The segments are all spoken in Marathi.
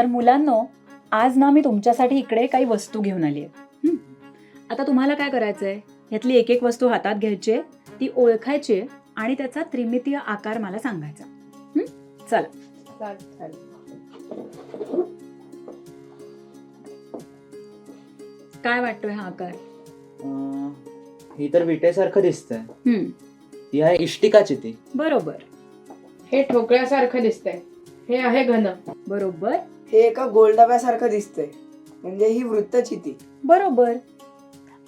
तर मुलांनो आज ना मी तुमच्यासाठी इकडे काही वस्तू घेऊन आली आहे आता तुम्हाला काय करायचं आहे यातली एक एक वस्तू हातात घ्यायची आहे, ती ओळखायची आहे आणि त्याचा त्रिमितीय आकार मला सांगायचा. हं? चला. काय वाटतोय हा आकार? अं, ही तर विटेसारखं दिसतंय. हं, ही आहे इष्टिकाची ती. बरोबर. हे ठोकळ्यासारखं दिसतंय. हे आहे घन. बरोबर. हे एका गोलडब्यासारखं दिसतंय. म्हणजे ही वृत्तचिती बरोबर.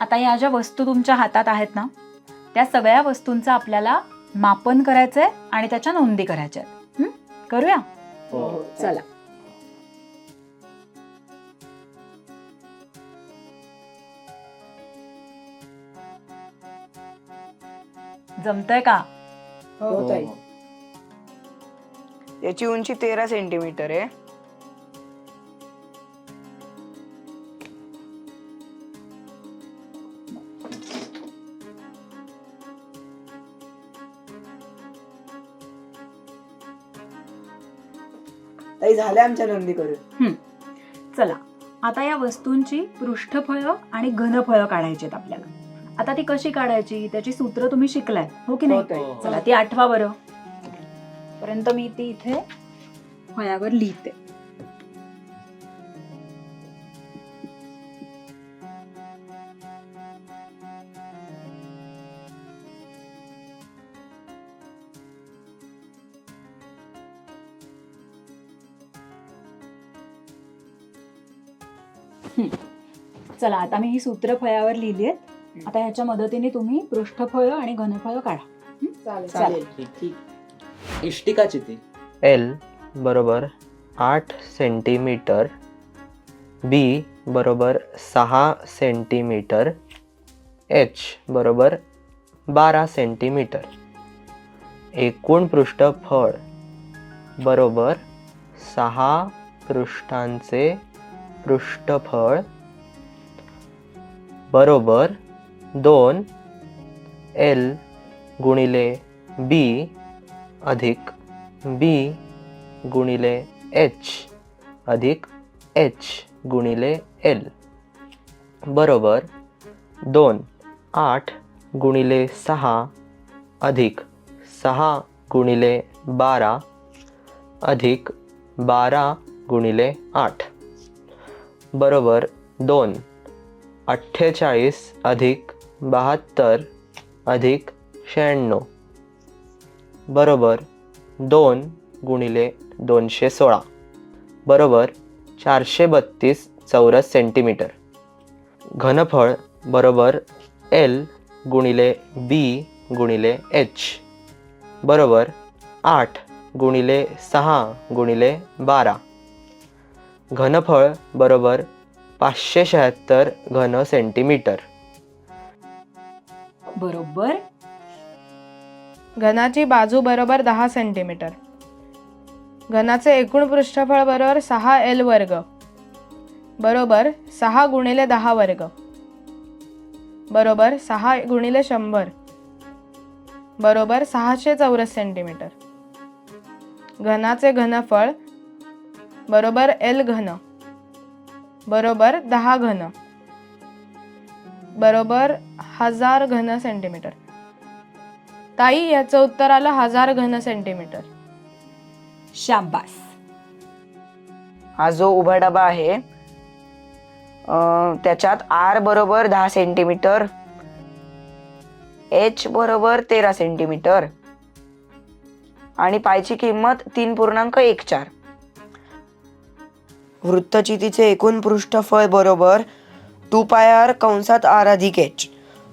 आता या ज्या वस्तू तुमच्या हातात आहेत ना त्या सगळ्या वस्तूंचं आपल्याला मापन करायचंय आणि त्याच्या नोंदी करायच्या आहेत हं? करूया? हो. चला. जमतंय का? हो ताई. हो. याची उंची तेरा सेंटीमीटर आहे. झाल्या आमच्या नोंदी करून चला आता या वस्तूंची पृष्ठफळं आणि घनफळं काढायची आहेत आपल्याला. आता ती कशी काढायची? त्याची सूत्र तुम्ही शिकलाय हो की नाही. चला ती आठवा बरं. पर्यंत मी ती इथे फळ्यावर लिहिते. चला आता मी ही सूत्र फळ्यावर लिहिली आहेत. आता ह्याच्या मदतीने तुम्ही पृष्ठफळ आणि घनफळ काढा. चालेल ठीक ती एल बरोबर आठ सेंटीमीटर बी बरोबर सहा सेंटीमीटर एच बरोबर बारा सेंटीमीटर. एकूण पृष्ठफळ बरोबर सहा पृष्ठांचे पृष्ठफळ बरोबर दोन एल गुणिले बी अधिक बी गुणिले एच अधिक एच गुणिले एल. बरोबर दोन आठ गुणिले सहा अधिक सहा गुणिले बारा अधिक बारा गुणिले आठ. बरोबर दोन. अठ्ठेचाळीस अधिक बहात्तर अधिक शहाण्णव. बरोबर दोन गुणिले दोनशे सोळा. बरोबर चारशे बत्तीस चौरस सेंटीमीटर. घनफळ बरोबर एल गुणिले बी गुणिले एच. बरोबर आठ गुणिले सहा गुणिले बारा. घनफळ बरोबर पाचशे शहात्तर घन सेंटीमीटर. बरोबर. घनाची बाजू बरोबर दहा सेंटीमीटर. घनाचे एकूण पृष्ठफळ बरोबर सहा एल वर्ग. बरोबर सहा गुणिले दहा वर्ग. बरोबर सहा गुणिले शंभर. बरोबर सहाशे चौरस सेंटीमीटर. घनाचे घनफळ बरोबर एल घन. बरोबर दहा घन. बरोबर हजार घन सेंटीमीटर ताई याचं उत्तर आलं हजार घन सेंटीमीटर शाबास. हा जो उभा डबा आहे अं, त्याच्यात आर बरोबर दहा सेंटीमीटर एच बरोबर तेरा सेंटीमीटर आणि पायची किंमत तीन पूर्णांक एक चार. वृत्तचितीचे एकूण पृष्ठफळ बरोबर टू पायर कंसात आर अधिक एच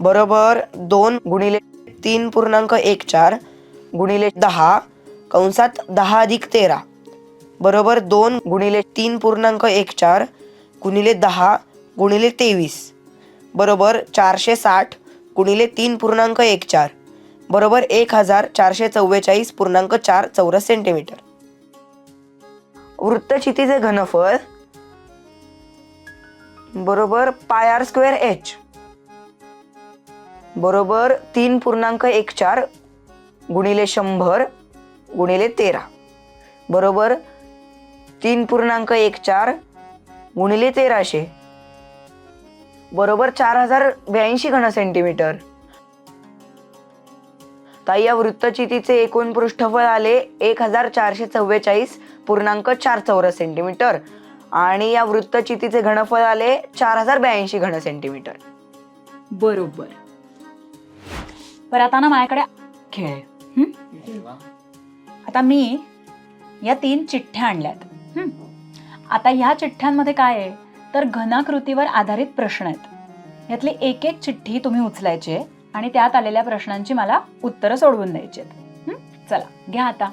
बरोबर दोन गुणिले तीन पूर्णांक एक चार गुणिले दहा कंसात दहा अधिक तेरा. बरोबर दोन गुणिले तीन पूर्णांक एक चार गुणिले दहा गुणिले तेवीस. बरोबर चारशे साठ गुणिले तीन पूर्णांक एक चार. बरोबर एक हजार चारशे चव्वेचाळीस पूर्णांक चार चौरस सेंटीमीटर. वृत्तचितीचे घनफळ बरोबर पाय आर स्क्वेअर एच बरोबर तीन पूर्णांक एक चार गुणिले शंभर गुणिले तेरा बरोबर तीन पूर्णांक एक चार गुणिले तेराशे बरोबर चार हजार ब्याऐंशी घन सेंटीमीटर ताई या वृत्तचितीचे एकूण पृष्ठफळ आले एक हजार चारशे चव्वेचाळीस पूर्णांक चार चौरस सेंटीमीटर. आणि या वृत्तचितीचे घनफळ आले चार हजार ब्याऐंशी घन सेंटीमीटर. बरोबर. बरं आता ना माझ्याकडे खेळ आहे. आता मी या तीन चिठ्ठ्या आणल्यात. हं? आता ह्या चिठ्ठ्यांमध्ये काय आहे? तर घनाकृतीवर आधारित प्रश्न आहेत. यातली एक एक चिठ्ठी तुम्ही उचलायची आहे. आणि त्यात आलेल्या प्रश्नांची मला उत्तरं सोडवून द्यायची आहेत. हं? चला घ्या आता.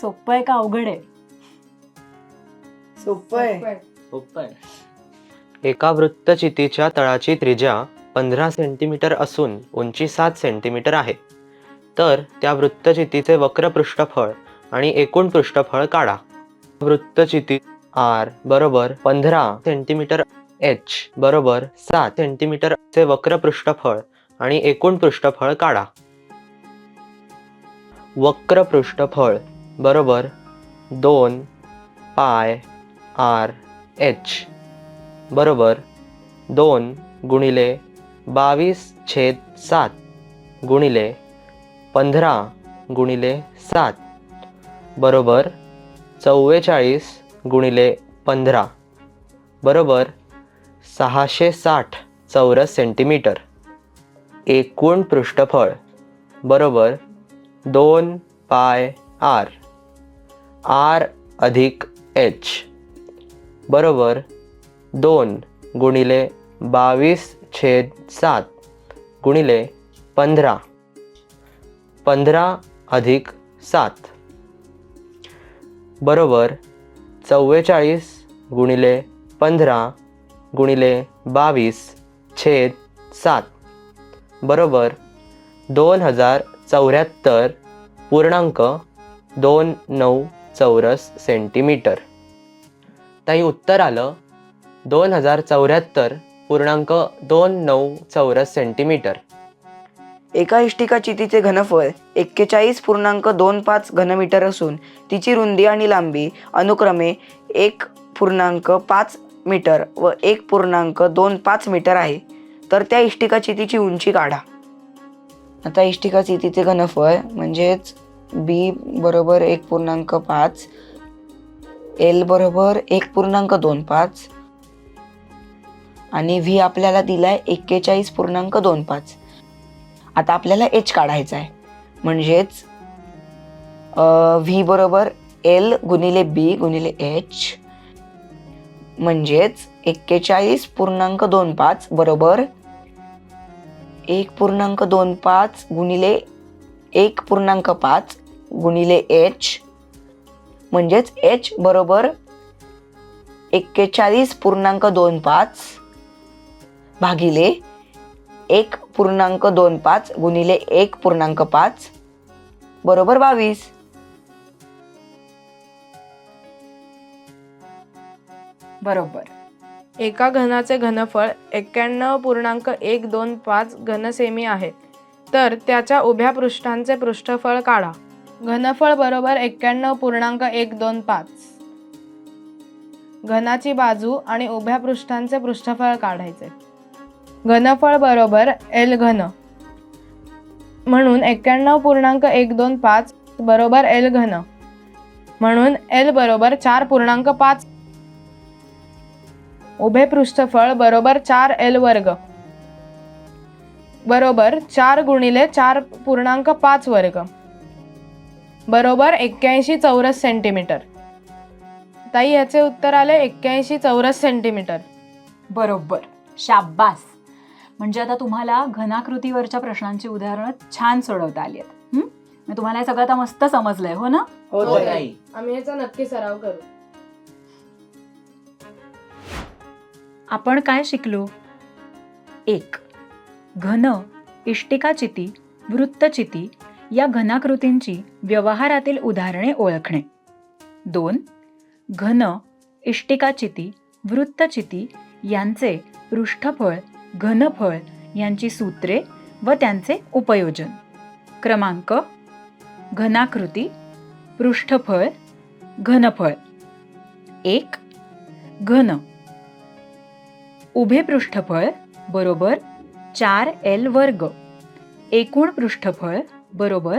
सोपं आहे का अवघड आहे? सोपं आहे. सोपं आहे. एका वृत्तचितीच्या तळाची त्रिज्या पंधरा सेंटीमीटर असून उंची सात सेंटीमीटर आहे. तर त्या वृत्तचितीचे वक्र पृष्ठफळ आणि एकूण पृष्ठफळ काढा. वृत्तचिती आर बरोबर पंधरा सेंटीमीटर एच बरोबर सात सेंटीमीटरचे वक्र पृष्ठफळ आणि एकूण पृष्ठफळ काढा. वक्र पृष्ठफळ बरोबर दोन पाय आर एच बरोबर दोन गुणिले बावीस छेद सात गुणिले पंधरा गुणिले सात बरोबर चव्वेचाळीस गुणिले पंधरा. बरोबर सहाशे साठ चौरस सेंटीमीटर. एकूण पृष्ठफळ. बरोबर दोन पाय आर. आर अधिक एच. बरोबर दोन गुणिले बावीस छेद सात गुणिले पंधरा. पंधरा अधिक सात. बरोबर चव्वेचाळीस गुणिले पंधरा गुणिले बावीस छेद सात. बरोबर दोन हजार चौऱ्याहत्तर पूर्णांक दोन नऊ चौरस सेंटीमीटर. ताई उत्तर आलं. दोन हजार चौऱ्याहत्तर पूर्णांक दोन नऊ चौरस सेंटीमीटर. एका इष्टिका चितीचे घनफळ एक्केचाळीस पूर्णांक दोन पाच घनमीटर असून तिची रुंदी आणि लांबी अनुक्रमे एक पूर्णांक पाच मीटर व एक पूर्णांक दोन पाच मीटर आहे. तर त्या इष्टिका चितीची उंची काढा. आता इष्टिका चितीचे घनफळ म्हणजेच बी बरोबर एक पूर्णांक पाच एल बरोबर एक पूर्णांक दोन पाच आणि व्ही आपल्याला दिला आहे एक्केचाळीस पूर्णांक दोन पाच. आता आपल्याला एच काढायचा आहे. म्हणजेच व्ही बरोबर एल गुणिले बी गुणिले एच म्हणजेच एक्केचाळीस पूर्णांक दोन पाच बरोबर एक पूर्णांक दोन पाच गुणिले एक पूर्णांक पाच गुणिले एच म्हणजेच एच बरोबर एक्केचाळीस पूर्णांक दोन पाच भागिले एक पूर्णांक दोन पाच गुणिले एक पूर्णांक पाच. बरोबर बावीस. बरोबर. एका घनाचे घनफळ एक्क्याण्णव पूर्णांक एक दोन पाच घनसेमी आहे. तर त्याच्या उभ्या पृष्ठांचे पृष्ठफळ काढा. घनफळ बरोबर एक्क्याण्णव पूर्णांक एक दोन पाच. घनाची बाजू आणि उभ्या पृष्ठांचे पृष्ठफळ काढायचे. घनफळ बरोबर एल घन. म्हणून एक्क्याण्णव पूर्णांक एक दोन पाच बरोबर एल घन. म्हणून एल बरोबर चार पूर्णांक पाच. उभे पृष्ठफळ बरोबर चार एल वर्ग. बरोबर चार गुणिले चार पूर्णांक पाच वर्ग. बरोबर एक्क्याऐंशी चौरस सेंटीमीटर. ताई याचे उत्तर आले एक्क्याऐंशी चौरस सेंटीमीटर. बरोबर. शाब्बास म्हणजे आता तुम्हाला घनाकृतीवरच्या प्रश्नांची उदाहरणं छान सोडवता आली आहेत. हं? तुम्हाला हे सगळं आता मस्त समजलंय हो ना? हो ताई. आम्ही याचा नक्की सराव करू. आपण काय शिकलो? एक घन इष्टिकाचिती वृत्तचिती या घनाकृतींची व्यवहारातील उदाहरणे ओळखणे. दोन घन इष्टिकाचिती वृत्तचिती यांचे पृष्ठफळ घनफळ यांची सूत्रे व त्यांचे उपयोजन. क्रमांक घनाकृती पृष्ठफळ घनफळ. एक घन. उभे पृष्ठफळ बरोबर चार एल वर्ग. एकूण पृष्ठफळ बरोबर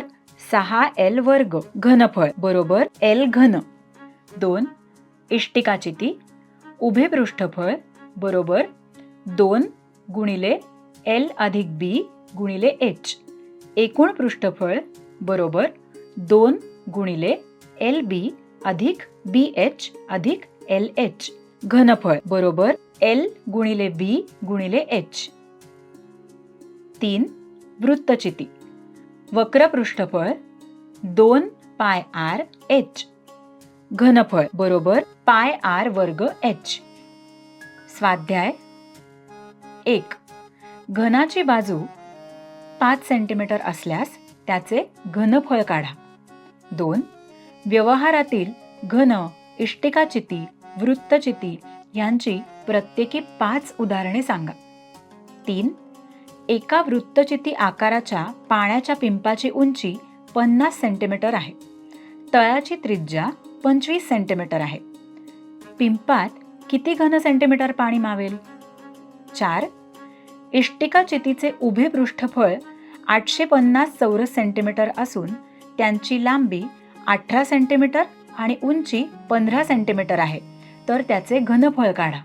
सहा एल वर्ग. घनफळ बरोबर एल घन. दोन इष्टिकाचिती उभे पृष्ठफळ बरोबर दोन गुणिले एल अधिक बी गुणिले एच एकूण पृष्ठफळ बरोबर दोन गुणिले एल बी अधिक बी एच अधिक एल एच घनफळ बरोबर एल गुणिले बी गुणिले एच तीन वृत्तचिती. वक्र पृष्ठफळ दोन पाय आर एच घनफळ बरोबर पाय आर वर्ग एच स्वाध्याय एक. घनाची बाजू पाच सेंटीमीटर असल्यास त्याचे घनफळ काढा. दोन. व्यवहारातील घन इष्टिकाचिती वृत्तचिती यांची प्रत्येकी पाच उदाहरणे सांगा. तीन. एका वृत्तचिती आकाराच्या पाण्याच्या पिंपाची उंची पन्नास सेंटीमीटर आहे. तळाची त्रिज्या पंचवीस सेंटीमीटर आहे. पिंपात किती घन सेंटीमीटर पाणी मावेल? चार. इष्टिका चितीचे उभे पृष्ठफळ आठशे पन्नास चौरस सेंटीमीटर असून त्यांची लांबी अठरा सेंटीमीटर आणि उंची पंधरा सेंटीमीटर आहे. तर त्याचे घनफळ काढा.